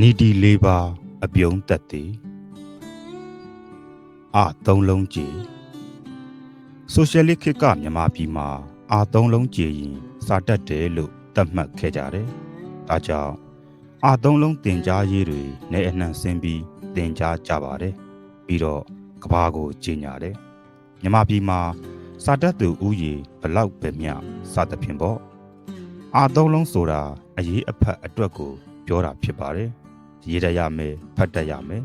နီတီလေးပါအပြုံးတက်သည်အာသုံးလုံးကြည်ဆိုရှယ်လစ်ခေတ်ကမြန်မာပြည်မှာအာသုံးလုံးကြည်ရင်စာတက်တယ်လို့သတ်မှတ်ခဲ့ကြတယ်။ဒါကြောင့်အာသုံးလုံးတင် जा ရေးတွေနဲ့အနှံ့ဆင်းပြီးတင် जा ကြပါတယ်။ပြီးတော့ကဘာကိုကြီးညာတယ်။မြန်မာပြည်မှာစာတက်သူဥယေဘလောက်ပဲမြစသဖြင့်ပေါ့။အာသုံးလုံးဆိုတာအရေးအဖက်အတွက်ကိုပြောတာဖြစ်ပါတယ်။ ရေးတတ်ရမယ်ဖတ်တတ်ရမယ်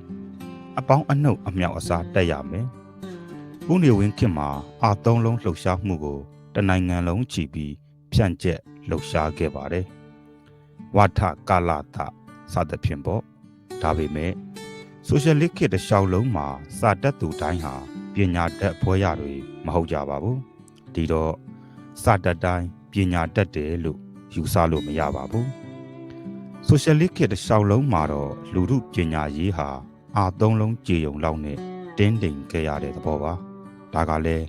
အပေါင်းအနှုတ်အမြောက်အစားတက်ရမယ်။ဦးနေဝင်းခင်မှာအာသုံးလုံးလှုပ်ရှားမှုကိုတနိုင်ငံလုံးချီပြီးဖြန့်ကျက်လှုပ်ရှားခဲ့ပါတယ်။ဝါထကာလသစသဖြင့်ပေါ့။ဒါပေမဲ့ဆိုရှယ်လစ်ခေတ်တစ်လျှောက်လုံးမှာစာတက်သူတိုင်းဟာပညာတတ်ဘွဲရတွေမဟုတ်ကြပါဘူး။ဒီတော့စာတက်တိုင်းပညာတတ်တယ်လို့ယူဆလို့မရပါဘူး။ ဆိုရှယ်လစ်ခေတ်တစ်လျှောက်လုံးမှာတော့လူမှုပညာရေးဟာအာသုံးလုံးကြေုံလောက်နဲ့တင်းတိမ်ခဲ့ရတဲ့သဘောပါဒါကလည်း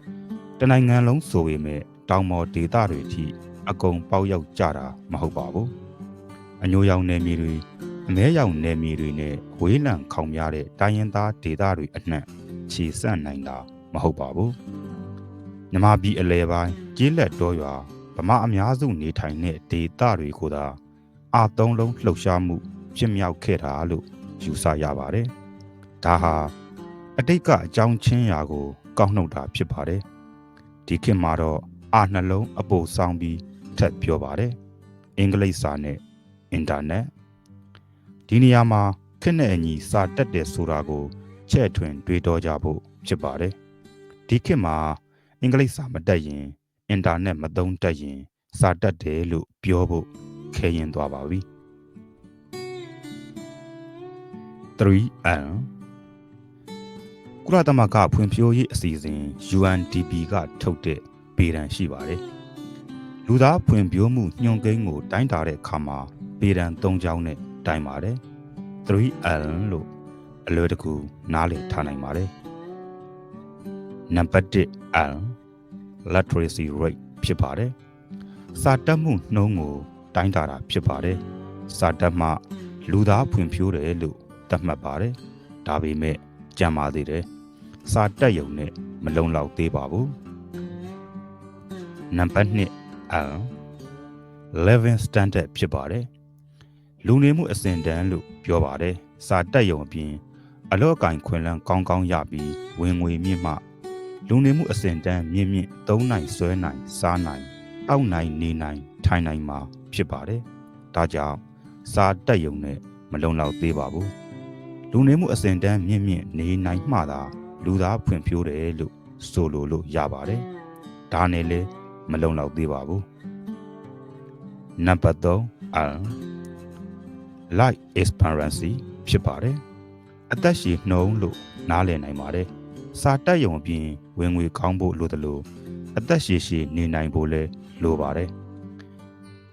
တနိုင်ငံလုံးဆိုပေမဲ့တောင်ပေါ်ဒေသတွေအထိအကုန်ပေါက်ရောက်ကြတာမဟုတ်ပါဘူးအညိုရောင်နယ်မြေတွေအမဲရောင်နယ်မြေတွေနဲ့ဝေးလံခေါင်များတဲ့တိုင်းရင်းသားဒေသတွေအနှံ့ခြေဆန့်နိုင်တာမဟုတ်ပါဘူးမြမပြည်အလဲပိုင်းကျေးလက်တော်ရွာဗမာအများစုနေထိုင်တဲ့ဒေသတွေကိုသာ အာသုံးလုံးလှုပ်ရှားမှုဖြစ်မြောက်ခဲ့တာလို့ယူဆရပါတယ်ဒါဟာအတိတ်ကအကြောင်းချင်းရာကို ကောက်နှုတ်တာဖြစ်ပါတယ်ဒီခေတ်မှာတော့အာနှလုံးအပိုဆောင်ပြီးထက်ပြောပါတယ်အင်္ဂလိပ်စာနဲ့အင်တာနက်ဒီနေရာမှာခက်နဲ့အညီစာတက်တယ်ဆိုတာကိုချဲ့ထွင်တွေးတောကြဖို့ဖြစ်ပါတယ်ဒီခေတ်မှာအင်္ဂလိပ်စာမတက်ရင်အင်တာနက်မသုံးတတ်ရင်စာတက်တယ်လို့ပြောဖို့ ခဲရင်သွားပါပြီ 3N ကုလသမဂ္ဂဖွံ့ဖြိုးရေးအစီအစဉ် UNDP ကထုတ်တဲ့ပေဒံရှိပါတယ်။လူသားဖွံ့ဖြိုးမှုညွှန်ကိန်းကို တိုင်းတာတဲ့အခါမှာပေဒံ၃ချောင်းနဲ့တိုင်းပါတယ်။ 3L လို့အလွယ်တကူနားလည်ထားနိုင်ပါတယ်။နံပါတ်1 L literacy rate ဖြစ်ပါတယ်။စာတတ်မှုနှုန်းကို တိုင်းတာတာဖြစ်ပါတယ်။စာတတ်မှလူသားဖွံ့ဖြိုးတယ်လို့သတ်မှတ်ပါတယ်။ဒါပေမဲ့ကြံပါသေးတယ်။စာတက်ယုံနဲ့မလုံလောက်သေးပါဘူး။နံပါတ်2 L living standard ဖြစ်ပါတယ်။လူနေမှုအစဉ်တန်းလို့ပြောပါတယ်။စာတက်ယုံအပြင်အလော့ကင်ခွင်လန်းကောင်းကောင်းရပြီးဝင်ငွေမြင့်မှလူနေမှုအစဉ်တန်းမြင့်မြင့်သုံးနိုင်ဆွဲနိုင်စားနိုင်တောက်နိုင်နေနိုင် ထိုင်နိုင်မှာဖြစ်ပါတယ်။ဒါကြောင့်စာတက်ယုံနဲ့မလုံလောက်သေးပါဘူး။လူနေမှုအစဉ်တန်းမြင့်မြင့်နေနိုင်မှသာလူသားဖွံ့ဖြိုးတယ်လို့ဆိုလိုလို့ရပါတယ်။ဒါနဲ့လည်းမလုံလောက်သေးပါဘူး။နံပါတ်3 L life expectancy ဖြစ်ပါတယ်။အသက်ရှည်နှုံးလို့နားလည်နိုင်ပါတယ်။စာတက်ယုံအပြင်ဝင်ငွေကောင်းဖို့လိုတယ်လို့အသက်ရှည်ရှည်နေနိုင်ဖို့လည်းလိုပါတယ်။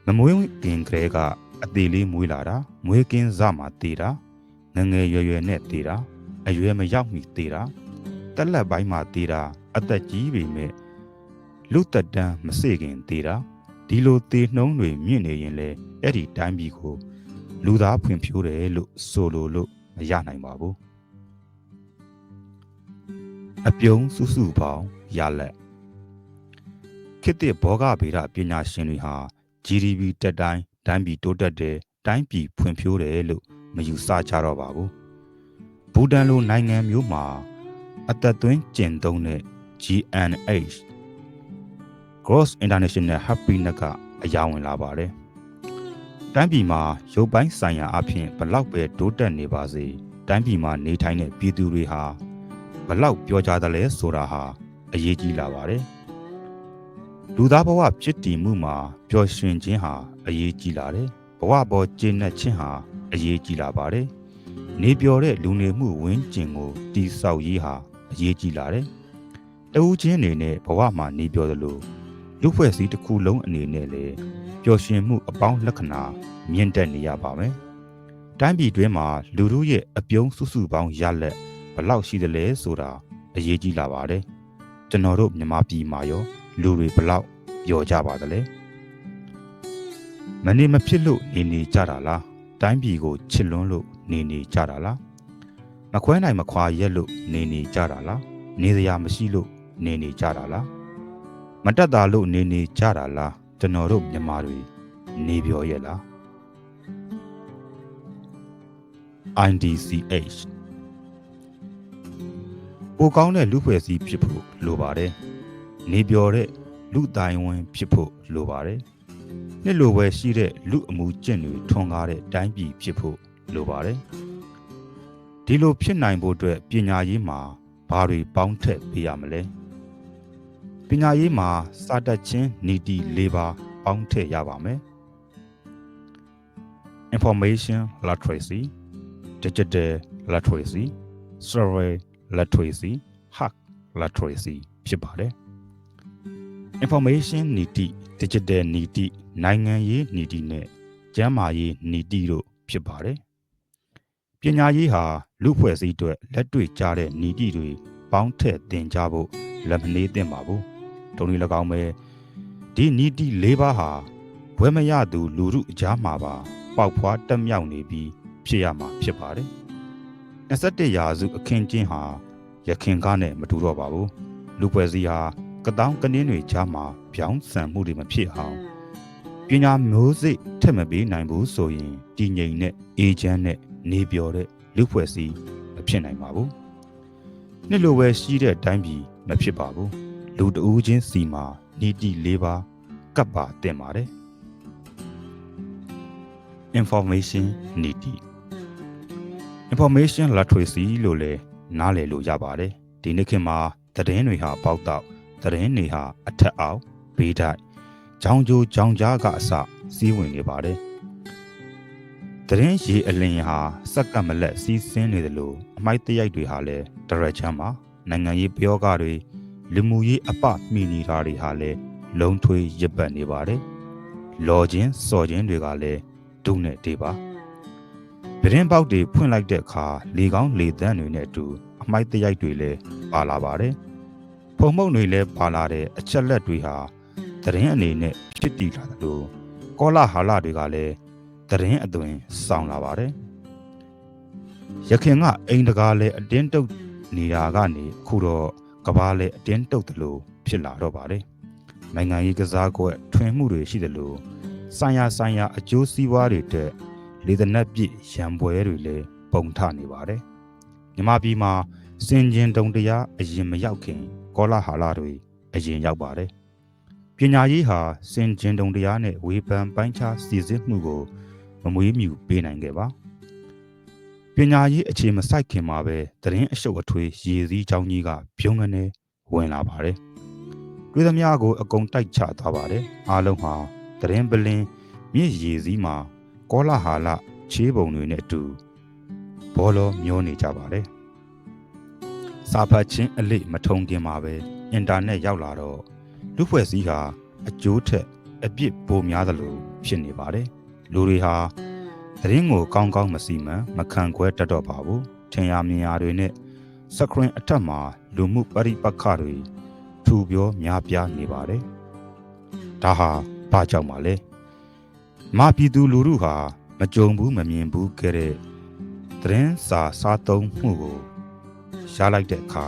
မမွေးခင်ကလေးကအသေးလေးမွေးလာတာမွေးကင်းစမှတည်တာငငယ်ရွယ်ရွယ်နဲ့တည်တာအရွယ်မရောက်မီတည်တာတက်လက်ပိုင်းမှာတည်တာအသက်ကြီးပေမဲ့လူသက်တမ်းမစေခင်တည်တာဒီလိုတည်နှုံးတွေမြင့်နေရင်လေအဲ့ဒီတိုင်းပြည်ကို လူသားဖွံ့ဖြိုးတယ်လို့ဆိုလိုလို့မရနိုင်ပါဘူးအပြုံးစုစုပေါင်းရလက်ခေတ်သစ်ဘောဂဗေဒပညာရှင်တွေဟာ GDP တက်တိုင်းတိုင်းပြည်တိုးတက်တယ်တိုင်းပြည်ဖွံ့ဖြိုးတယ်လို့မယူဆကြတော့ပါဘူးဘူတန်လိုနိုင်ငံမျိုးမှာအသက်သွင်းကျင့်သုံးတဲ့ GNH Gross International Happiness ကအရာဝင်လာပါတယ်တိုင်းပြည်မှာရုပ်ပိုင်းဆိုင်ရာအဖြစ်ဘလောက်ပဲတိုးတက်နေပါစေတိုင်းပြည်မှာနေထိုင်တဲ့ပြည်သူတွေဟာဘလောက်ပြောကြသလဲဆိုတာဟာအရေးကြီးလာပါတယ် လူသားဘဝဖြစ်တည်မှုမှာပျော်ရွှင်ခြင်းဟာအရေးကြီးလာတယ်ဘဝပေါ်ကျင့်တဲ့ခြင်းဟာအရေးကြီးလာပါတယ်။နေပြောတဲ့လူနေမှုဝင်းကျင်ကိုတိဆောက်ရေးဟာအရေးကြီးလာတယ်။တဦးချင်းအနေနဲ့ဘဝမှာနေပြောသလိုလူဖွဲ့စည်းတစ်ခုလုံးအနေနဲ့လည်းပျော်ရွှင်မှုအပေါင်းလက္ခဏာမြင့်တက်နေရပါမယ်။တိုင်းပြည်တွင်းမှာလူတို့ရဲ့အပြုံးစုစုပေါင်းရလက်ဘလောက်ရှိသလဲဆိုတာအရေးကြီးလာပါတယ်။ကျွန်တော်တို့မြန်မာပြည်မှာရော လူတွေဘလောက်ပျော်ကြပါသလဲ။မနေမဖြစ်လို့နေနေကြတာလားတိုင်းပြည်ကိုချစ်လွန်းလို့နေနေကြတာလားမခွဲနိုင်မခွာရက်လို့နေနေကြတာလားနေစရာမရှိလို့နေနေကြတာလားမတက်တာလို့နေနေကြတာလားကျွန်တော်တို့မြန်မာတွေနေပြောရဲ့လား IDCH ပိုကောင်းတဲ့လူဖွဲ့စည်းဖြစ်ဖို့လိုပါတယ် နေပြောတဲ့လူတိုင်းဝင်ဖြစ်ဖို့လိုပါတယ်နှစ်လိုပဲရှိတဲ့လူအမှုကျင့်တွေထွန်ကားတဲ့တိုင်းပြည်ဖြစ်ဖို့လိုပါတယ်ဒီလိုဖြစ်နိုင်ဖို့အတွက်ပညာရေးမှာဘာတွေပေါင်းထည့်ပေးရမလဲပညာရေးမှာစာတတ်ခြင်းနီတိ၄ပါးပေါင်းထည့်ရပါမယ် information literacy digital literacy survey literacy hack literacy ဖြစ်ပါတယ် information နီတိ digital နီတိနိုင်ငံရေးနီတိနဲ့ကျန်းမာရေးနီတိတို့ဖြစ်ပါတယ်ပညာရေးဟာလူဖွဲ့စည်းအတွက်လက်တွေ့ကြတဲ့နီတိတွေပေါင်းထည့်သင်ကြားဖို့လက်မနှေးသင့်ပါဘူးတုံးလေး၎င်းပဲဒီနီတိ၄ပါးဟာဘွဲမရသူလူမှုအကြားမှာပါပေါက်ဖွားတက်မြောက်နေပြီးဖြစ်ရမှာဖြစ်ပါတယ်21ရာစုအခင်းကျင်းဟာရခင်ကားနဲ့မတူတော့ပါဘူးလူပွဲစည်းဟာ ကတောင်းကနင်းတွေကြားမှာပြောင်းဆန်မှုတွေမဖြစ်အောင်ပညာမျိုးစိတ်ထက်မပေးနိုင်ဘူးဆိုရင်တည်ငြိမ်တဲ့အေဂျင့်နဲ့နေပြောတဲ့လူဖွဲ့စည်းမဖြစ်နိုင်ပါဘူးနှစ်လိုပဲရှိတဲ့အတိုင်းပြည်မဖြစ်ပါဘူးလူတဦးချင်းစီမှာနီတိ၄ပါးကပ်ပါတင်ပါတယ် information နီတိ information literacy လို့လည်းနားလည်လို့ရပါတယ်ဒီနေ့ခေတ်မှာသတင်းတွေဟာပေါက်တော့ သတင်းတွေဟာအထက်အောက်ဘေးတိုက်ကြောင်ကြိုကြောင်ကြားကအစစီးဝင်နေပါတယ်သတင်းရေအလင်းဟာစက်ကပ်မလက်စီးဆင်းနေတယ်လို့အမိုက်တရိုက်တွေဟာလည်းဒရက်ချမ်းမှာနိုင်ငံရေးပြောကတွေလူမှုရေးအပမိနေတာတွေဟာလည်းလုံထွေးရစ်ပတ်နေပါတယ်လော်ချင်းစော်ချင်းတွေကလည်းဒုနဲ့တေးပါပရင်ပေါက်တွေဖွင့်လိုက်တဲ့အခါလေကောင်းလေတန်းတွေနဲ့အတူအမိုက်တရိုက်တွေလည်းပါလာပါတယ် ဖုံမုံတွေလည်းပါလာတဲ့အချက်လက်တွေဟာသတင်းအနေနဲ့ဖြစ်တည်လာတယ်လို့ကောလာဟာလတွေကလည်းသတင်းအသွင်ဆောင်လာပါတယ်ရခင်ကအိမ်တကာလည်းအတင်းတုပ်နေတာကနေအခုတော့ကဘာလည်းအတင်းတုပ်တယ်လို့ဖြစ်လာတော့ပါတယ်နိုင်ငံရေးကစားကွက်ထွင်မှုတွေရှိတယ်လို့ဆိုင်ရာဆိုင်ရာအကျိုးစီးပွားတွေတက်လေသနက်ပြည့်ရံပွဲတွေလည်းပုံထနေပါတယ်မြမပြည်မှာစင်ကျင်တုံတရားအရင်မရောက်ခင် ကောလာဟာလာတွေအရင်ရောက်ပါတယ်ပညာရေးဟာစင်ကျင်တုံတရားနဲ့ဝေဖန်ပိုင်းခြားစီစစ်မှုကိုမမွေးမြူပေးနိုင်ခဲ့ပါပညာရေးအခြေမဆိုင်ခင်မှာပဲသတင်းအရှုပ်အထွေးရည်စည်းချောင်းကြီးကပြုံးကနေဝင်လာပါတယ်တွေးသမျှကိုအကုန်တိုက်ချသွားပါတယ်အားလုံးဟာသတင်းပလင်မြင့်ရည်စည်းမှာကောလာဟာလချေးပုံတွေနဲ့အတူဘောလုံးမျောနေကြပါတယ် စာဖတ်ခြင်းအလိမထုံခင်မှာပဲအင်တာနက်ရောက်လာတော့လူဖွဲ့စည်းဟာအကျိုးထက်အပြစ်ပိုများသလိုဖြစ်နေပါတယ်လူတွေဟာသတင်းကိုကောင်းကောင်းမစီမံမခံခွဲတတ်တော့ပါဘူးထင်ရမြင်ရတွေနဲ့စခရင်အထက်မှာလူမှုပရိပက္ခတွေထူပြောများပြားနေပါတယ်ဒါဟာဘာကြောင့်ပါလဲမပြည်သူလူထုဟာမကြုံဘူးမမြင်ဘူးခဲ့တဲ့သတင်းစာစားသုံးမှုကို ရှားလိုက်တဲ့အခါ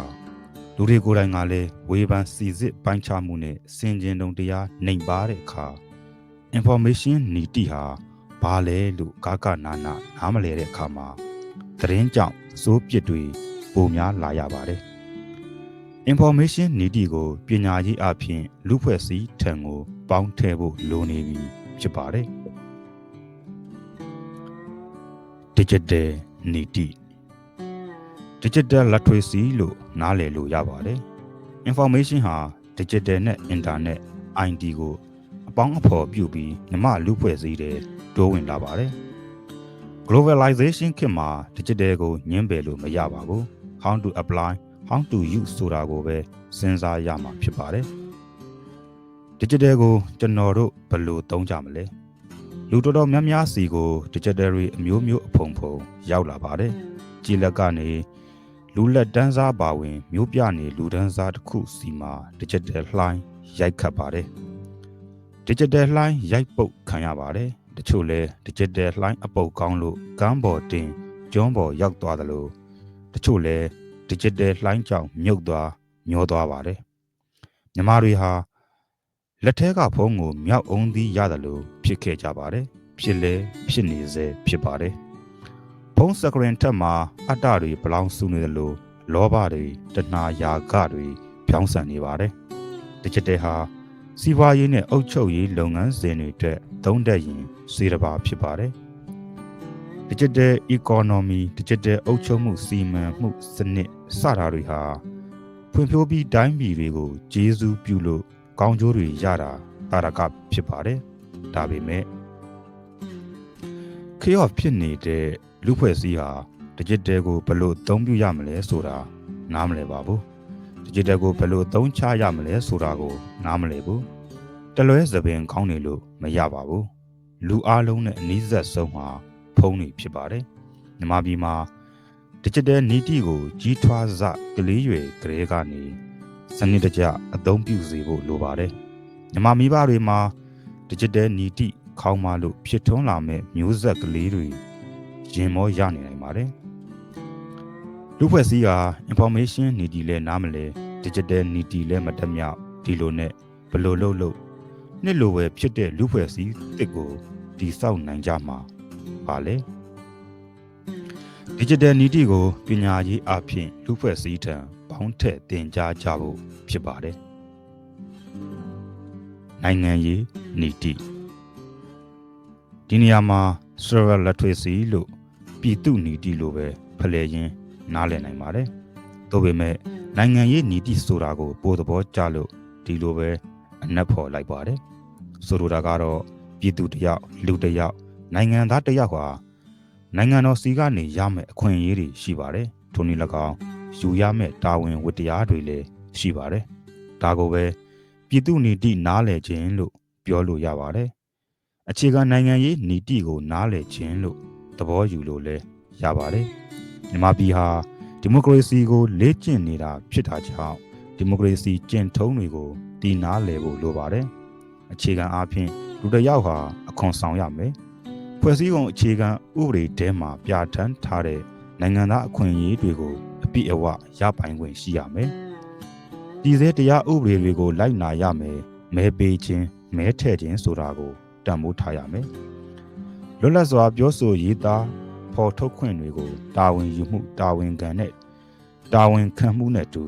လူတွေကိုယ်တိုင်ကလည်းဝေဖန်စီစစ်ပိုင်းခြားမှုနဲ့စင်ကျင်တုံတရားနှိမ်ပါတဲ့အခါ information နီတိဟာဘာလဲလို့ကာကနာနာနားမလဲတဲ့အခါမှာသတင်းကြောင့်စိုးပြစ်တွေပုံများလာရပါတယ် information နီတိကိုပညာရေးအဖြစ်လူဖွဲ့စည်းထံကို ပေါင်းထည့်ဖို့လိုနေပြီဖြစ်ပါတယ် digital နီတိ digital literacy လို့နားလည်လို့ရပါတယ် information ဟာ digital နဲ့ internet IT ကိုအပေါင်းအဖော်ပြုပြီးမြမလူဖွဲ့စည်းတဲ့တိုးဝင်လာပါတယ် globalization ခေတ်မှာ digital ကိုညှင်းပယ်လို့မရပါဘူး how to apply how to use ဆိုတာကိုပဲစဉ်းစားရမှာဖြစ်ပါတယ် digital ကိုကျွန်တော်တို့ဘယ်လိုသုံးကြမလဲလူတော်တော်များများစီကို digital တွေအမျိုးမျိုးအဖုံဖုံရောက်လာပါတယ်ကြည်လက်ကနေ လူလက်တန်းစားပါဝင်မျိုးပြနေလူတန်းစားတစ်ခုစီမှာ digital လှိုင်းရိုက်ခတ်ပါတယ် digital လှိုင်းရိုက်ပုတ်ခံရပါတယ်တချို့လဲ digital လှိုင်းအပုတ်ကောင်းလို့ကမ်းပေါ်တင်ကျွန်းပေါ်ရောက်သွားသလိုတချို့လဲ digital လှိုင်းကြောင်မြုပ်သွားညှောသွားပါတယ်။ညီမတွေဟာလက်ထဲကဖုန်းကိုမြောက်အောင်သီးရတယ်လို့ဖြစ်ခဲ့ကြပါတယ်။ဖြစ်လဲဖြစ်နေစေဖြစ်ပါတယ်။ ဖုန်းစကရင်ထက်မှာအတ္တတွေဘလောင်စုနေတယ်လို့လောဘတွေတဏှာယာကတွေပြောင်းဆန်နေပါတယ်။ digital ဟာစီးပွားရေးနဲ့အုပ်ချုပ်ရေးလုပ်ငန်းစဉ်တွေအတွက်သုံးတတ်ရင်စေတပါဖြစ်ပါတယ်။ digital economy digital အုပ်ချုပ်မှုစီမံမှုစနစ်စတာတွေဟာဖွံ့ဖြိုးပြီးတိုင်းပြည်တွေကိုကျေးဇူးပြုလို့ကောင်းကျိုးတွေရတာတာရကဖြစ်ပါတယ်။ဒါပေမဲ့ခရော့ဖြစ်နေတဲ့ လူဖွဲ့စည်းဟာ digital ကိုဘယ်လိုအသုံးပြုရမလဲဆိုတာနားမလည်ပါဘူး။ digital ကိုဘယ်လိုအသုံးချရမလဲဆိုတာကိုနားမလည်ဘူး။တလွဲသပင်ကောင်းနေလို့မရပါဘူး။လူအလုံးနဲ့အနည်းဆက်ဆုံးမှာဖုံးနေဖြစ်ပါတယ်။မြမပြည်မှာ digital နီတိကို ကြီးထွားစကလေးရွယ်ကလေးကနေစနစ်တကျအသုံးပြုစေဖို့လိုပါတယ်။မြမမိဘတွေမှာ digital နီတိခေါင်းမလို့ဖြစ်ထွန်းလာမဲ့မျိုးဆက်ကလေးတွေ ရင်မောရနေနိုင်ပါတယ်။လူဖွဲ့စည်းဟာ information နီတိလဲနားမလဲ digital နီတိလဲမတတ်မြောက်ဒီလိုနဲ့ဘလို့လို့လို့နှစ်လိုပဲဖြစ်တဲ့လူဖွဲ့စည်းတစ်ကိုတိဆောက်နိုင်ကြမှာပါလေ။ digital နီတိကိုပညာရေးအဖြစ်လူဖွဲ့စည်းထံပေါင်းထည့်တင် जा ကြဖို့ဖြစ်ပါတယ်နိုင်ငံရေးနီတိဒီနေရာမှာ server literacy လို့ ပြည်သူနီတိလို့ပဲဖလှယ်ရင်းနားလည်နိုင်ပါတယ်သို့ပေမဲ့နိုင်ငံရေးနီတိဆိုတာကိုပိုသဘောကျလို့ဒီလိုပဲအနက်ဖော်လိုက်ပါတယ်ဆိုလိုတာကတော့ပြည်သူတယောက်လူတယောက်နိုင်ငံသားတယောက်ဟာနိုင်ငံတော်စီကနေရမယ့်အခွင့်အရေးတွေရှိပါတယ်ထိုနည်း၎င်းယူရမယ့်တာဝန်ဝတ္တရားတွေလည်းရှိပါတယ်ဒါကိုပဲပြည်သူနီတိနားလည်ခြင်းလို့ပြောလို့ရပါတယ်အခြေခံနိုင်ငံရေးနီတိကိုနားလည်ခြင်းလို့ သဘောယူလို့လည်းရပါတယ်မြန်မာပြည်ဟာဒီမိုကရေစီကိုလေ့ကျင့်နေတာဖြစ်တာကြောင့်ဒီမိုကရေစီကျင့်ထုံးတွေကိုတည်နာလည်ဖို့လိုပါတယ်အခြေခံအားဖြင့်လူတစ်ယောက်ဟာအခွန်ဆောင်ရမယ်ဖွဲ့စည်းပုံအခြေခံဥပဒေထဲမှာပြဋ္ဌာန်းထားတဲ့နိုင်ငံသားအခွင့်အရေးတွေကိုအပြည့်အဝရပိုင်ခွင့်ရှိရမယ်။ဒီစဲတရားဥပဒေတွေကိုလိုက်နာရမယ်။မဲပေးခြင်းမဲထည့်ခြင်းဆိုတာကိုတန်ဖိုးထားရမယ်။ လွတ်လပ်စွာပြောဆိုရေးသားဖော်ထုတ်ခွင့်တွေကိုတာဝန်ယူမှုတာဝန်ခံနဲ့တာဝန်ခံမှုနဲ့တူ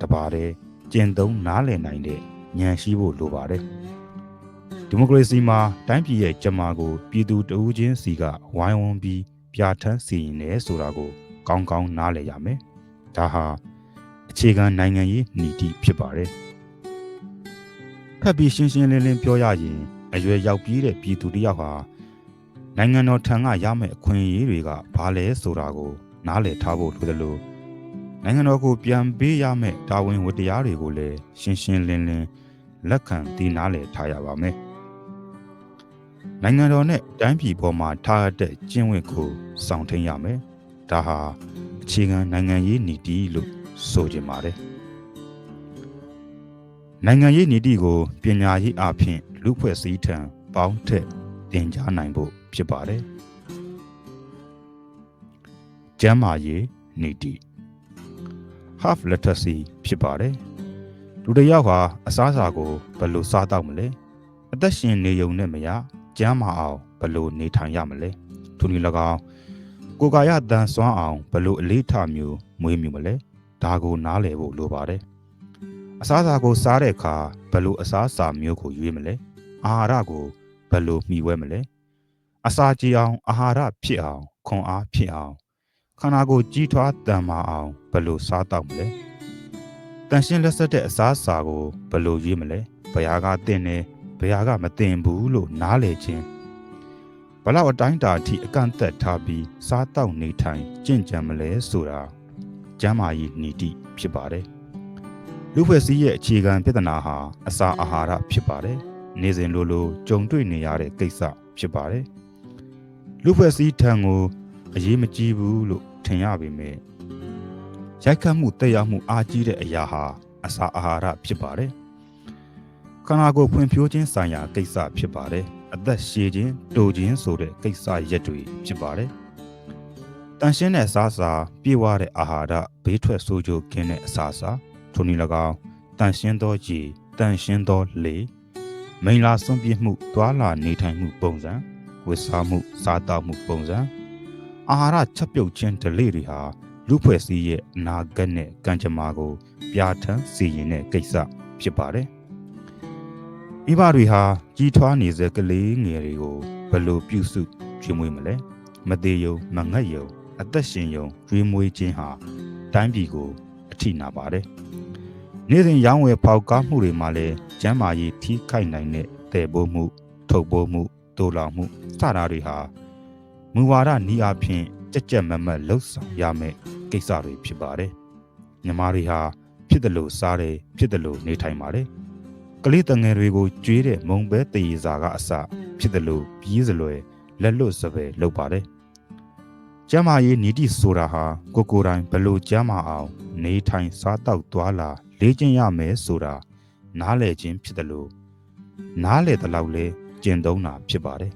တပါးတဲ့ကျင့်သုံးနားလည်နိုင်တဲ့ဉာဏ်ရှိဖို့လိုပါတယ်။ဒီမိုကရေစီမှာတိုင်းပြည်ရဲ့ကြမာကိုပြည်သူတဦးချင်းစီကဝိုင်းဝန်းပြီးပြဋ္ဌာန်းစီရင်တယ်ဆိုတာကိုကောင်းကောင်းနားလည်ရမယ်။ဒါဟာအခြေခံနိုင်ငံရေးနီတိဖြစ်ပါတယ်။ဖက်ပြီးရှင်းရှင်းလင်းလင်းပြောရရင်အရွယ်ရောက်ပြီးတဲ့ပြည်သူတယောက်ဟာ နိုင်ငံတော်ထံကရမယ့်အခွင့်အရေးတွေကဘာလဲဆိုတာကို နားလည်ထားဖို့လိုတယ်လို့နိုင်ငံတော်ကိုပြန်ပေးရမယ့်တာဝန်ဝတ္တရားတွေကိုလည်းရှင်းရှင်းလင်းလင်းလက်ခံသိနားလည်ထားရပါမယ်။နိုင်ငံတော်နဲ့တိုင်းပြည်ပေါ်မှာထားတဲ့ကျင့်ဝတ်ကိုစောင့်ထိန်ရမယ်။ဒါဟာအခြေခံနိုင်ငံရေးနီတိလို့ဆိုကြပါတယ်။နိုင်ငံရေးနီတိကိုပညာရေးအဖြစ်လူဖွဲ့စည်းထံပေါင်းထက်တင်ကြားနိုင်ဖို့ ဖြစ်ပါတယ်။ကျမ်းမာရေးနီတိ half literacy ဖြစ်ပါတယ်။လူတစ်ယောက်ဟာအစားအစာကိုဘယ်လိုစားတော့မလဲ။အသက်ရှင်နေုံနဲ့မရကျမ်းမာအောင်ဘလို့နေထိုင်ရမလဲထို့နည်း၎င်းကိုကာယတန်ဆွမ်းအောင်ဘလို့အလေးထားမျိုးမွေးမြူမလဲဒါကိုနားလည်ဖို့လိုပါတယ်အစားအစာကိုစားတဲ့အခါဘလို့အစားအစာမျိုးကိုရွေးမလဲအာဟာရကိုဘလို့မှီဝဲမလဲ အစာကြည်အောင်အာဟာရဖြစ်အောင်ခွန်အားဖြစ်အောင်ခန္ဓာကိုယ်ကြီးထွားတန်မာအောင်ဘလို့စားတော့မလဲတန်ရှင်းလက်ဆက်တဲ့အစားအစာကိုဘလို့ရွေးမလဲဘရာကတင့်နေဘယ်ဟာကမတင်ဘူးလို့နားလေခြင်းဘလောက်အတိုင်းတာအထိအကန့်အသတ်ထားပြီးစားတောက်နေထိုင်ကြင့်ကြံမလဲဆိုတာကျမ်းမာရေးနီတိဖြစ်ပါတယ်လူဖွဲ့စည်းရဲ့အခြေခံပြဿနာဟာအစာအာဟာရဖြစ်ပါတယ်နေစဉ်လိုလိုကြုံတွေ့နေရတဲ့ကိစ္စဖြစ်ပါတယ် လူဖွဲ့စည်းထံကိုအရေးမကြီးဘူးလို့ထင်ရပေမဲ့ရိုက်ခတ်မှုတက်ရောက်မှုအားကြီးတဲ့အရာဟာအစာအာဟာရဖြစ်ပါတယ်ခန္ဓာကိုယ်ဖွံ့ဖြိုးခြင်းဆိုင်ရာကိစ္စဖြစ်ပါတယ်အသက်ရှည်ခြင်းတိုခြင်းဆိုတဲ့ကိစ္စရက်တွေဖြစ်ပါတယ်တန်ရှင်းတဲ့အစားအစာပြေဝတဲ့အာဟာရဘေးထွက်ဆိုးကျိုးကင်းတဲ့အစားအစာထိုနည်း၎င်းတန်ရှင်းသောကြည်တန်ရှင်းသောလေမိန်လာစွန့်ပြစ်မှုသွာလာနေထိုင်မှုပုံစံ ဝတ်စားမှုစားတောက်မှုပုံစံအာဟာရချက်ပြုတ်ခြင်းဓလေ့တွေဟာလူဖွဲ့စည်းရဲ့အနာဂတ်နဲ့ကံကြမ္မာကို ပြဋ္ဌာန်းစီရင်တဲ့ကိစ္စဖြစ်ပါတယ်မိဘတွေဟာကြီးထွားနေစေကလေးငယ်တွေကိုဘယ်လိုပြုစုကျွေးမွေးမလဲမသေးယုံမငတ်ယုံအသက်ရှင်ယုံကျွေးမွေးခြင်းဟာတိုင်းပြည်ကို အထိနာပါတယ်နေ့စဉ်ရောင်းဝယ်ဖောက်ကားမှုတွေမှာလည်းကျမ်းမာရေးထိခိုက်နိုင်တဲ့တည်ပိုးမှု ထုတ်ပိုးမှု တိုးလောင်မှုစတာတွေဟာမူဝါဒနီးအားဖြင့်ကြက်ကြက်မက်မက်လှုပ်ဆောင်ရမယ့်ကိစ္စတွေဖြစ်ပါတယ်ညီမတွေဟာဖြစ်တယ်လို့စားတယ်ဖြစ်တယ်လို့နေထိုင်ပါတယ်ကလေးတငယ်တွေကိုကြွေးတဲ့မုံပဲတည်ရစာကအစဖြစ်တယ်လို့ပြီးစလွယ်လက်လွတ်စပယ်လုပ်ပါတယ်ကျမ်းမာရေးနီတိဆိုတာဟာကိုကိုယ်တိုင်ဘလို့ကျမ်းမာအောင် နေထိုင်စားတောက်သွားလာလေ့ကျင့်ရမယ်ဆိုတာနားလည်ခြင်းဖြစ်တယ်လို့နားလည်တဲ့လောက်လဲ ကျင့်သုံးတာဖြစ်ပါတယ်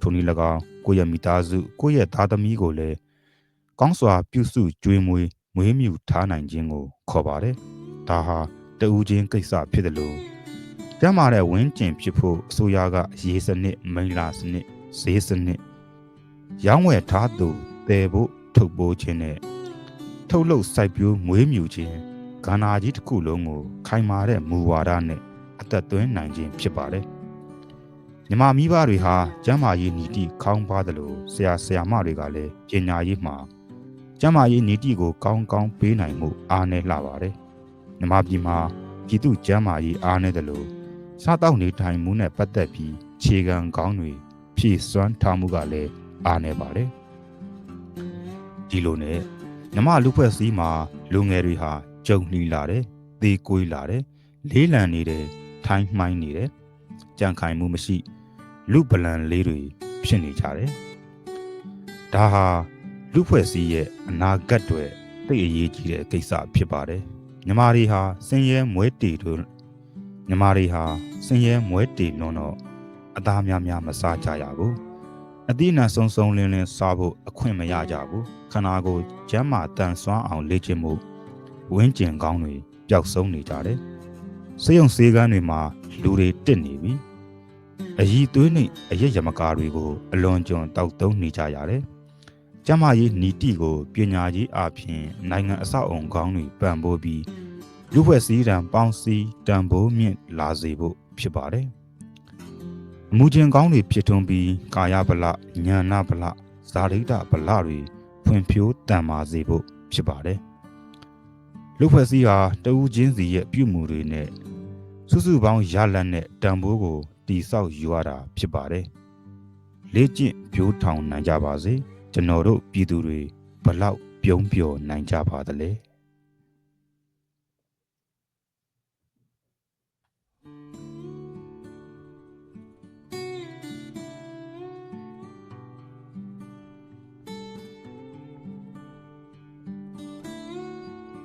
ထိုနည်း၎င်းကိုယ့်ရဲ့မိသားစုကိုယ့်ရဲ့သားသမီးကိုလည်းကောင်းစွာပြုစုကြွေးမွေးမွေးမြူထားနိုင်ခြင်းကိုခေါ်ပါတယ်ဒါဟာတဦးချင်းကိစ္စဖြစ်တယ်လို့ကျမ်းမာတဲ့ဝင်းကျင်ဖြစ်ဖို့အစိုးရကရေစနစ်မိန်လာစနစ်ဈေးစနစ်ရောင်းဝယ်ထားသူတည်ဖို့ထုတ်ပိုးခြင်းနဲ့ထုတ်လုပ်စိုက်ပျိုးမွေးမြူခြင်းကဏ္ဍကြီးတစ်ခုလုံးကိုခိုင်မာတဲ့မူဝါဒနဲ့အသက်သွင်းနိုင်ခြင်းဖြစ်ပါတယ် မြမမိဘတွေဟာကျမ်းမာရေးနီတိခေါင်းပါသလိုဆရာဆရာမတွေကလည်းပညာရေးမှာကျမ်းမာရေးနီတိကိုကောင်းကောင်းပေးနိုင်မှုအားနည်းလာပါတယ်မြမပြည်မှာပြည်သူကျမ်းမာရေးအားနည်းတယ်လို့စားတောက်နေထိုင်မှုနဲ့ပတ်သက်ပြီးခြေခံကောင်းတွေဖြည့်စွမ်းထားမှုကလည်းအားနည်းပါတယ်ဒီလိုနဲ့မြမလူဖွဲ့စည်းမှာလူငယ်တွေဟာကြုံလှီလာတယ်သေကွေးလာတယ်လေးလံနေတယ်ထိုင်းမှိုင်းနေတယ်ကြံခိုင်မှုမရှိ လူပလန်လေးတွေဖြစ်နေကြတယ်ဒါဟာလူဖွဲ့စည်းရဲ့အနာဂတ်တွေသိအရေးကြီးတဲ့ကိစ္စဖြစ်ပါတယ်မြမာတွေဟာစင်ရဲမွဲတီတို့မြမာတွေဟာစင်ရဲမွဲတီလွန်တော့အသားများများမစားကြရဘူးအသီးနှံစုံစုံလင်းလင်းစားဖို့အခွင့်မရကြဘူးခန္ဓာကိုယ်ကျမ်းမာတန်ဆွမ်းအောင်လေ့ကျင့်မှုဝင်းကျင်ကောင်းတွေပျောက်ဆုံးနေကြတယ်စေယုံစေကန်းတွေမှာလူတွေတစ်နေပြီ အည်သွေးနှိပ်အရက်ရမကာတွေကိုအလွန်ကျွံတောက်သုံးနေကြရတယ်ကျမကြီးနီတိကိုပညာကြီးအပြင်နိုင်ငံအဆောက်အုံကောင်းတွေပံ့ပိုးပြီးလူဖွဲ့စည်းတံပေါင်းစည်းတံပိုးမြင့်လာစေဖို့ဖြစ်ပါတယ်အမှုချင်းကောင်းတွေဖြစ်ထွန်းပြီးကာယဗလညာနာဗလဇာတိတဗလတွေဖွံ့ဖြိုးတန်မာစေဖို့ဖြစ်ပါတယ်လူဖွဲ့စည်းဟာတဦးချင်းစီရဲ့ပြုမှုတွေနဲ့စုစုပေါင်းရလတ်နဲ့တံပိုးကို တိဆောက်ယူရတာဖြစ်ပါတယ်လေ့ကျင့်ပြိုးထောင်နိုင်ကြပါစေကျွန်တော်တို့ပြည်သူတွေဘလောက်ပြုံးပျော်နိုင်ကြပါသလဲ